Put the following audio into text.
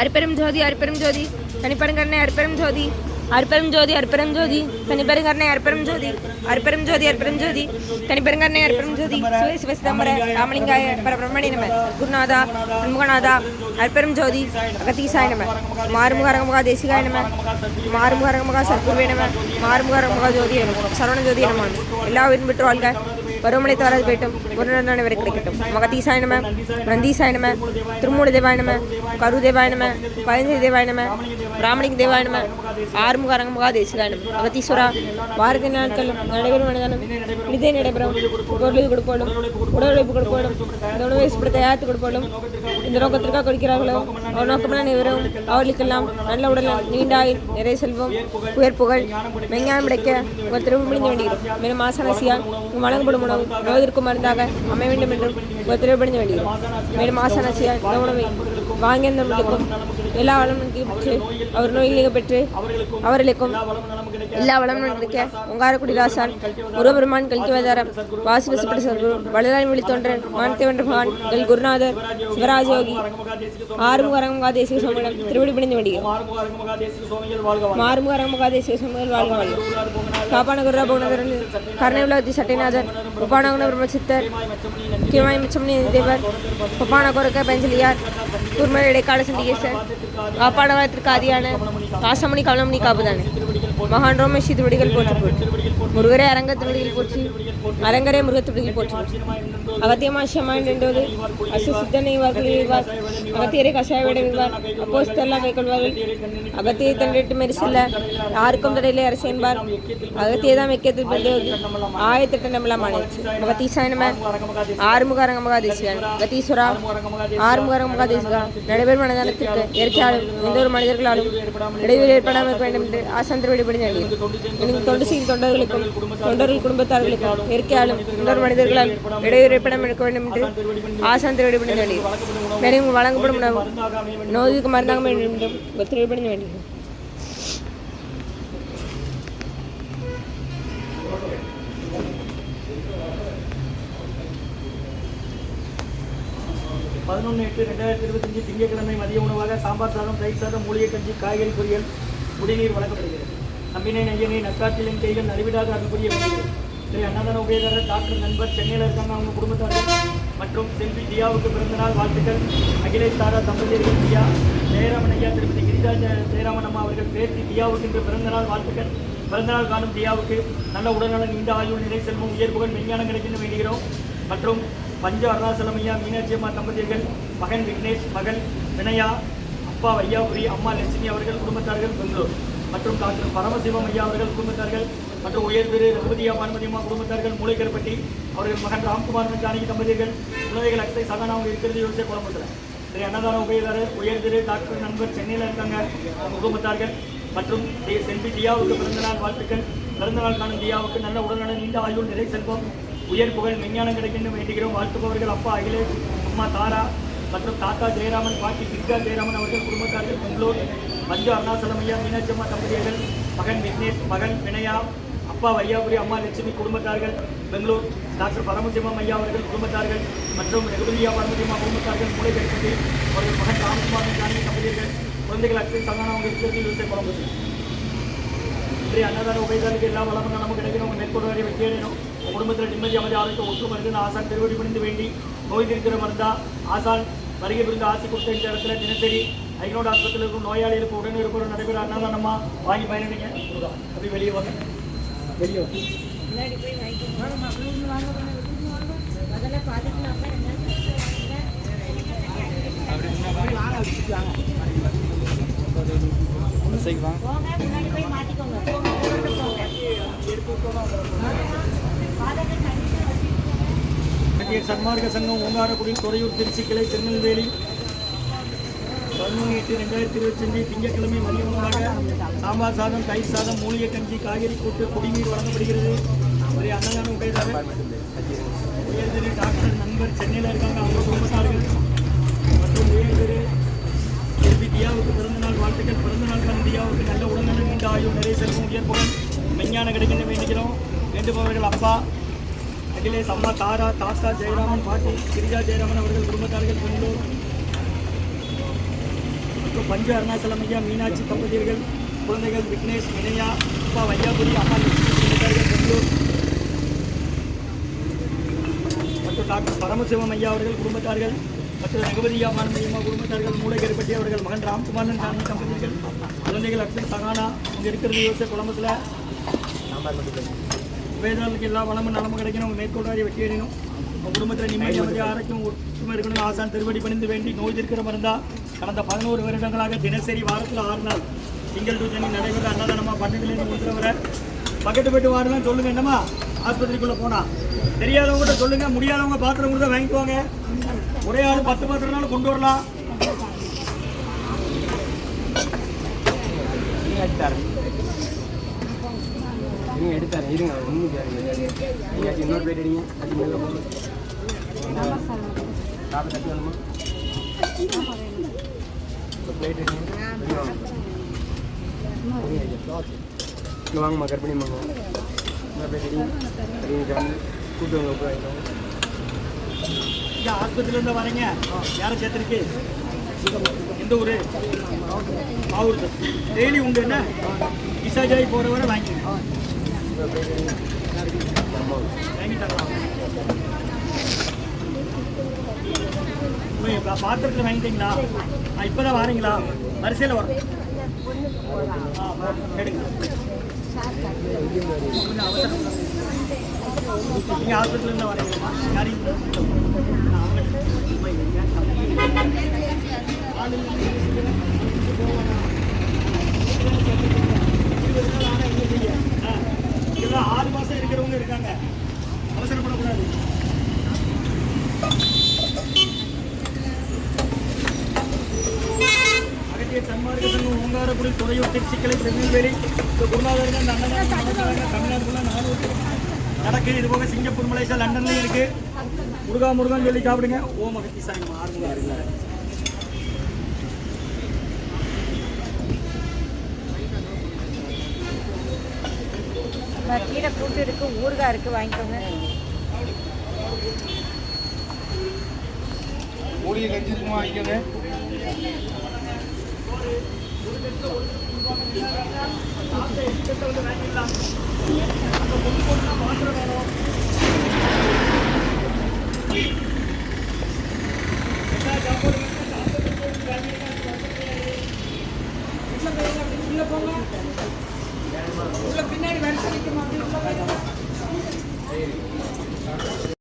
அரிப்பெரும் ஜோதி அரிப்பெரும் ஜோதி. தனிப்பெருங்கண்ணை அரிப்பெரும் ஜோதி. அரிப்பெரும் ஜோதி அரிப்பெரும் ஜோதி. தனிப்பெருங்கண்ணை அரிப்பெரும் ஜோதி. அரிப்பெரும் ஜோதி அரிப்பெரும் ஜோதி. தனிப்பெருங்கண்ணை அரிப்பெரும் ஜோதி. சிவை சிவ சிதம்பர ராமலிங்காய பரபிரமணி நம. குருநாதா அன்முகநாதா அரிப்பெரும் ஜோதி அகத்தீசாய நம. மாறுமுக அரங்கமுகா தேசிகாய நம. மாறுமுக அரங்கமுகா சத்குருவே நம. மாறுமுக அரங்கமுகா ஜோதி நம. சரவண ஜோதி நம. எல்லா உயிரும் பெற்று வாழ்க. வருமனை தவறாது போயிட்டும். குருநாதன் வரை கிடைக்கட்டும். மகதீசாய நம நந்தீசாய நம திருமூல தேவாய நம கரு தேவாய நம பழஞ்சலி தேவாய நம ராமலிங்க தேவாய நம ஆறுமுக அரங்கமுகா தேசிகாய நம அகத்தீஸ்வரா பாரதி நாட்கள் நடைபெறும் மனிதனும் இதே நடைபெறும் பொருள் கொடுப்போடும் உடல் உழைப்பு கொடுப்போடும் இந்த உணவை சுப்பிட தயாரித்து கொடுப்போடும் இந்த நோக்கத்திற்காக கொடுக்கிறார்களோ அவர் நோக்கமெல்லாம் நிறைவேறும். அவர்களுக்கெல்லாம் நல்ல உடல் நீண்டாயில் நிறைய செல்வம் உயர் புகழ் மெஞ்ஞானம் கிடைக்க உங்கள் திரும்ப முடிந்து வேண்டுகிறோம் மேலும் ஆசனசியால் வழங்கப்படும் உணவு நோய்திற்கும் மருந்தாக அமைய வேண்டும் என்றும் உங்கள் திரும்ப முடிந்து வேண்டுகிறோம் மேலும் ஆசனசியால் இந்த உணவை வாங்கியவர்களுக்கும் எல்லா வளமும் பெற்று அவர் நோயில் நீங்க பெற்று அவர்களுக்கும் எல்லா வளமும் கிடைக்க. உங்காரக்குடி ராசான் முருகபெருமான் கல்கிவதாரம் வாசி வசப்பட சர்க்குரு வளராய் விழித்தொன்றன் மானத்தை வென்ற பகவான் எல் குருநாதர் சிவராஜ யோகி ஆறுமுக அரங்கமுகா தேசிக சமூகம் திருவடி பிடிந்து வேண்டுகிறோம் மாறுமுக அரங்கமுகா தேசிக சமூகம் வாழ்க வாழ்க காப்பானகுர பகுனகரில் கருணை உலகத்தி சட்டைநாதர் உபானகுண பிரம்மசித்தர் கிமாய் மிச்சமணி தேவர் உப்பான கொரக்க பெஞ்சலியார் குர்மர் இடைக்கால சண்டிகேசர் காப்பாடவாயத்திற்கு அதிகான காசமணி கவனமணி காப்பு தானே. மகான் ரோமேஷி திருவடிகள் போற்றி போற்றி முருகரே அரங்க திருவடிகள் போற்றி அரங்கரே முருக திருவடிகள் போற்றி. அகத்தியமாசியமாய் நின்றது என்பது அசு சித்தனை வாக்குவார் அகத்தியரை கஷாய விடுவார் அப்போஸ்தெல்லாம் கைக்கொள்வார்கள் அகத்தியை தண்டிட்டு மெரிசில்ல யாருக்கும் தடையிலே அரசு என்பார். அகத்தியை தான் வைக்கத்தில் பிடிவது ஆயத்திட்ட நம்மளாம் ஆணைச்சு மகத்தீசாயனம ஆறுமுக அரங்க மகாதேசியான் அகத்தீஸ்வரா. ஆறுமுக அரங்க மகாதேசிகா நடைபெறும் மனதானத்திற்கு இயற்கையாலும் எந்த ஒரு மனிதர்களாலும் இடைவெளி ஏற்படாமல் இருக்க வேண்டும் என்று ஆசாந்திர வழிபடி எனக்கு தொண்டு செய்யும் தொண்டர்களுக்கும் தொண்டர்கள் குடும்பத்தார்களுக்கும் இயற்கையாலும் ஒரு மனிதர்களால் இடைவெளி ஏற்படாமல் இருக்க வேண்டும் என்று ஆசாந்திர வழிபடி மேலும் வழங்கப்படும் உணவு நோய்க்கு மருந்தாக வேண்டும். என்றும் வேண்டியது பதினொன்று எட்டு ரெண்டாயிரத்தி இருபத்தஞ்சு திங்கட்கிழமை மதிய உணவாக சாம்பார் சாதம் தயிர் சாதம் மூலிகை கஞ்சி காய்கறி பொரியல் குடிநீர் வழங்கப்படுகிறது. நம்பினை நையனை நக்காற்றிலின் கைகள் நலிவிடாத அன்புரிய வேண்டியது திரு அன்னதான உபயோகர் டாக்டர் நண்பர் சென்னையில் இருக்காங்க அவங்க குடும்பத்தார்கள் மற்றும் செல்வி தியாவுக்கு பிறந்தநாள் வாழ்த்துக்கள். அகிலேஷ் தாரா தம்பதியர்கள் தியா ஜெயராமன் ஐயா திருப்பதி கிரிஜா ஜெயராமன் அம்மா அவர்கள் பேர்த்தி தியாவுக்கு இன்று பிறந்தநாள் வாழ்த்துக்கள். பிறந்தநாள் காணும் தியாவுக்கு நல்ல உடல்நலம் நீண்ட ஆயுள் நிலை செல்வம் உயர் புகழ் விஞ்ஞானம் கிடைக்கணும் வேண்டுகிறோம் மற்றும் பஞ்ச அருணாசலம் ஐயா மீனாட்சி அம்மா தம்பதியர்கள் மகன் விக்னேஷ் மகள் வினயா அப்பா வையாபுரி அம்மா லட்சுமி அவர்கள் குடும்பத்தார்கள் பெங்களூர். மற்றும் டாக்டர் பரமசிவம் ஐயா அவர்கள் குடும்பத்தார்கள் மற்றும் உயர் திரு ரகுபதியா பானுமதி அம்மா குடும்பத்தார்கள் மூளைக்கருப்பட்டி அவர்கள் மகன் ராம்குமார் ஜானகி தம்பதியர்கள் குழந்தைகள் அக்சை சகானா அவங்க இருக்கிறது யோசிச்சு குழம்புல திரு அன்னதான உபயதாரர் உயர் திரு டாக்டர் நண்பர் சென்னையில் இருக்காங்க. அவங்க குடும்பத்தார்கள் மற்றும் செல்வி தியாவுக்கு பிறந்தநாள் வாழ்த்துக்கள். பிறந்தநாள் காணும் தியாவுக்கு நல்ல உடல்நலம் நீண்ட ஆயுள் நிறை செல்வம் உயர் புகழ் விஞ்ஞானம் கிடைக்கணும் வேண்டுகிறோம் வாழ்த்துபவர்கள் அப்பா அகிலேஷ் அம்மா தாரா மற்றும் தாத்தா ஜெயராமன் பாட்டி கிர்கா ஜெயராமன் அவர்கள் குடும்பத்தார்கள் பெங்களூர் மஞ்சு அருணாசலம் ஐயா மீனாட்சி அம்மா தம்பதியர்கள் மகன் விக்னேஷ் மகன் வினயா அப்பா வையாபுரி அம்மா லட்சுமி குடும்பத்தார்கள் பெங்களூர் டாக்டர் பரமசிவம் ஐயா அவர்கள் குடும்பத்தார்கள் மற்றும் ரகுபதியா பரமசிம்மா குடும்பத்தார்கள் மூளை கட்சி அவர்கள் மகன் ராமகுமார் ஜானகி தம்பதியர்கள் குழந்தைகள் அக்ஷய் சந்தானம் அவங்க விஷயத்தில் யோசிச்சு குழம்பு இன்றைய அன்னதான உபயதாருக்கு எல்லா வளமும் நமக்கு கிடைக்கணும். உங்கள் மேற்கொண்டு வரை வெற்றி அடையணும். உங்கள் குடும்பத்தில் நிம்மதி அமைதி ஆரோக்கியம் ஒற்று மருந்து ஆசான் திருவடி பணிந்து வேண்டி நோய் இருக்கிற மருந்தா ஆசான் வருகை புரிந்து ஆசி கொடுத்த இந்த இடத்துல தினசரி ஐநோடு ஆஸ்பத்திரியில் இருக்கும் நோயாளிகளுக்கு உடனே இருக்கிற நடைபெற அன்னதானமா? வாங்கி பயணிங்க அப்படி வெளியே வாங்க. வெளியே வாங்க. சன்மார்க்க சங்கம் ஓங்காரக்குடி துறையூர் திருச்சி கிளை திருநெல்வேலி பதினொன்று எட்டு ரெண்டாயிரத்தி இருபத்தஞ்சு திங்கட்கிழமை மதிய உணவாக சாம்பார் சாதம் தயிர் சாதம் மூலிகை கஞ்சி காய்கறி கூட்டு குடிநீர் வழங்கப்படுகிறது. ஒரு அன்னதானம் உபயோகம் உயர்திரு டாக்டர் நண்பர் சென்னையில் இருக்காங்க அவங்க குடும்பத்தார்கள். மற்றும் உயர்திரு செல்வி தியாவுக்கு பிறந்தநாள் வாழ்த்துக்கள். பிறந்தநாள் நாள் தியாவுக்கு நல்ல உடல்நலம் நீண்ட ஆயுள் நிறைய செல்வம் உயர்ப்புகள் மெஞ்ஞான விஞ்ஞானம் கிடைக்கணும் வேண்டுகிறோம். வேண்டுபவர்கள் அப்பா அகிலேஷ் அம்மா தாரா தாத்தா ஜெயராமன் பாட்டி கிரிஜா ஜெயராமன் அவர்கள் குடும்பத்தார்கள் பெங்களூர் பஞ்ச அருணாச்சலம் ஐயா மீனாட்சி தம்பதியர்கள் குழந்தைகள் விக்னேஷ் இணையா அப்பா வையாபுரி அம்மா பெங்களூர். மற்றும் டாக்டர் பரமசிவம் ஐயா அவர்கள் குடும்பத்தார்கள் மற்றும் ரகுபதி அம்மா குடும்பத்தார்கள் மூளைகருப்பட்டி அவர்கள் மகன் ராம்குமாரன் காந்தி தம்பதியர்கள் குழந்தைகள் அக்ஷன் சகானா இங்கே இருக்கிறது யோசிச்ச குழம்பத்தில். வேதாளுக்கு எல்லா வளமும் நலமும் கிடைக்கணும். மேற்கொண்டாரி வெற்றி குடும்பத்தில் நிம்மதி ஆரோக்கியம் ஒற்றுமை இருக்கணும் ஆசான் திருவடி பணிந்து வேண்டி நோய் இருக்கிற மருந்தா கடந்த பதினோரு வருடங்களாக தினசரி வாரத்தில் ஆறு நாள் திங்கள் டு சனி நடைபெற அன்னதானமா பன்னெண்டுலேருந்து மூன்று வரை. பக்கெட்டு போயிட்டு வாரலாம் சொல்லுங்க என்னம்மா? ஆஸ்பத்திரிக்குள்ளே போனா. தெரியாதவங்ககிட்ட சொல்லுங்க முடியாதவங்க பாத்திரம் கூட வாங்கிக்குவாங்க ஒரே ஆள் பத்து பாத்திரம்னாலும் கொண்டு வரலாம். நீங்கள் எடுத்தாரு இருங்க ஒன்றும் நீங்கள் இன்னொரு பேர் அடிங்க அது மேலே போகணும் சாப்பிட்டு தட்டி வேணுமா பிளேட் அடிங்க வாங்கம்மா கர்ப்பிணி வாங்க இன்னொரு அடிங்க அடிங்க கூட்டு வாங்க ஆஸ்பத்திரியிலேருந்து வரீங்க யாரை சேர்த்துருக்கு எந்த ஊர் மாவூர் சார் டெய்லி உண்டு என்ன விசாஜாய் போகிற வரை வாங்கிங்க பாத்திரத்தில் வாங்கிட்டீங்களா ஆ இப்போ தான் வாரீங்களா வரிசையில் வரும் ஆ எடுங்க கொஞ்சம் நீங்கள் ஹாஸ்பிட்டலேருந்து வரீங்களா யாரையும் நான் அவங்க இதெல்லாம் ஆறு மாசம் இருக்கிறவங்க இருக்காங்க அவசரப்படக்கூடாது அகத்திய சன்மார்க்க ஓங்காரக்குடி துறையூர் திருச்சிக்கலை திருநெல்வேலி இந்த குருநாதர்கள் இந்த அண்ணன் தமிழ்நாடு ஃபுல்லாக நானூறு நடக்கு இது போக சிங்கப்பூர் மலேசியா லண்டன்லையும் இருக்கு. முருகா முருகான்னு சொல்லி சாப்பிடுங்க. ஓம் அகத்தி சாமி ஆறுமுகம் இருக்குங்க கீரை கூட்டு இருக்கு ஊறுகாய் இருக்கு வாங்கிக்கோங்க. மூலிகை கஞ்சி இருக்குமா வாங்கிக்கோங்க. மாற்ற வேணும்